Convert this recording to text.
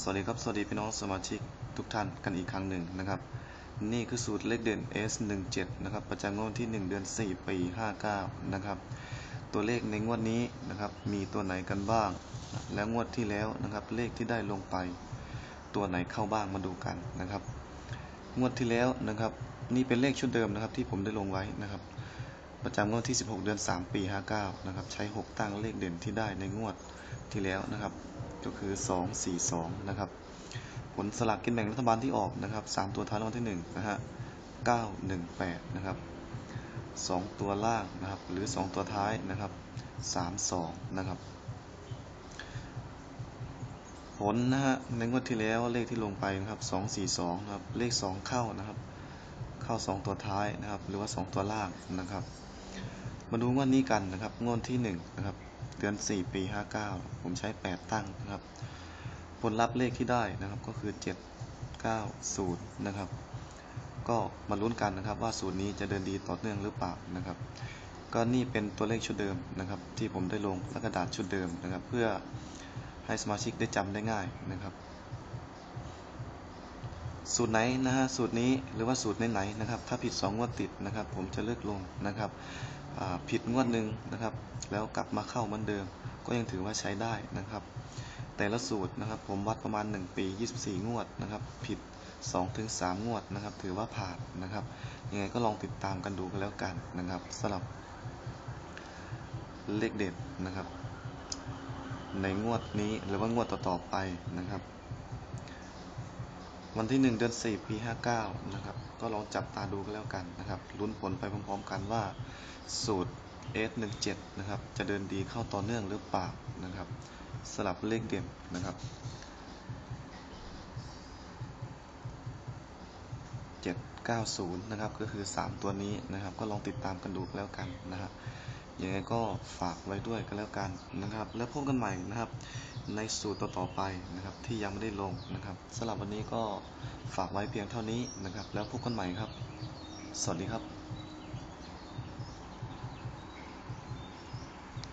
สวัสดีครับ สวัสดีพี่น้องสมาชิกทุกท่านกันอีกครั้งหนึ่งนะครับ นี่คือสูตรเลขเด่น S17 นะครับ ประจำงวดที่ 1 เดือน 4 ปี 59 นะครับ ตัวเลขในงวดนี้นะครับ มีตัวไหนกันบ้าง แล้วงวดที่แล้วนะครับ เลขที่ได้ลงไป ตัวไหนเข้าบ้างมาดูกันนะครับ งวดที่แล้วนะครับ นี่เป็นเลขชุดเดิมนะครับ ที่ผมได้ลงไว้นะครับ ประจำงวดที่ 16 เดือน 3 ปี 59 นะครับ ใช้ 6 ตั้งเลขเด่นที่ได้ในงวดที่แล้วนะครับ ก็คือ 2 4 2 นะครับ ผลสลากกินแบ่งรัฐบาลที่ออกนะครับ 3 ตัวท้ายรางวัลที่1นะฮะ9 1 8 นะครับ 2 ตัวล่างนะครับ หรือ 2 ตัวท้ายนะครับ 3 2 นะครับ ผลนะฮะในงวดที่แล้วเลขที่ลงไปนะครับ 2 4 2 นะครับ เลข 2 เข้านะครับ เข้า 2 ตัวท้ายนะครับ หรือว่า 2 ตัวล่างนะครับ มาดูงวดนี้กันนะครับ งวดที่1นะครับ เดือน 4 ปี 59 ผมใช้ 8 ตั้งนะครับ ผลลัพธ์เลขที่ได้นะครับก็คือ 7 9 0 นะครับ ก็มาลุ้นกันนะครับว่าสูตรนี้จะเดินดีต่อเนื่องหรือเปล่านะครับ ก็นี่เป็นตัวเลขชุดเดิมนะครับ ที่ผมได้ลงและกระดาษชุดเดิมนะครับ เพื่อให้สมาชิกได้จำได้ง่ายนะครับ สูตรไหนนะฮะสูตรนี้หรือว่าสูตรไหนๆนะครับ ถ้าผิด 2 งวดติดนะครับ ผมจะเลิกลงนะครับผิดงวดหนึ่งนะครับ แล้วกลับมาเข้าเหมือนเดิม ก็ยังถือว่าใช้ได้นะครับ แต่ละสูตรนะครับ ผมวัดประมาณ 1 ปี 24 งวดนะครับ ผิด 2-3 งวดนะครับ ถือว่าผ่านนะครับยังไงก็ลองติดตามกันดูกันแล้วกันนะครับสำหรับเลขเด็ดนะครับ ในงวดนี้หรือว่างวดต่อๆไปนะครับ วันที่ 1 เดือน 4 ปี 59 นะครับ ก็ลองจับตาดูกันแล้วกันนะครับลุ้นผลไปพร้อมๆกันว่าสูตร S17 นะครับ จะเดินดีเข้าต่อเนื่องหรือเปล่านะครับ สลับเลขเด่นนะครับ790 นะครับ ก็คือ 3 ตัวนี้นะครับ ก็ลองติดตามกันดูแล้วกันนะฮะ ยังไงก็ฝากไว้ด้วยกันแล้วกันนะครับ แล้วพบกันใหม่นะครับ ในสูตรต่อๆไปนะครับ ที่ยังไม่ได้ลงนะครับสำหรับวันนี้ก็ฝากไว้เพียงเท่านี้นะครับ แล้วพบกันใหม่ครับ สวัสดีครับ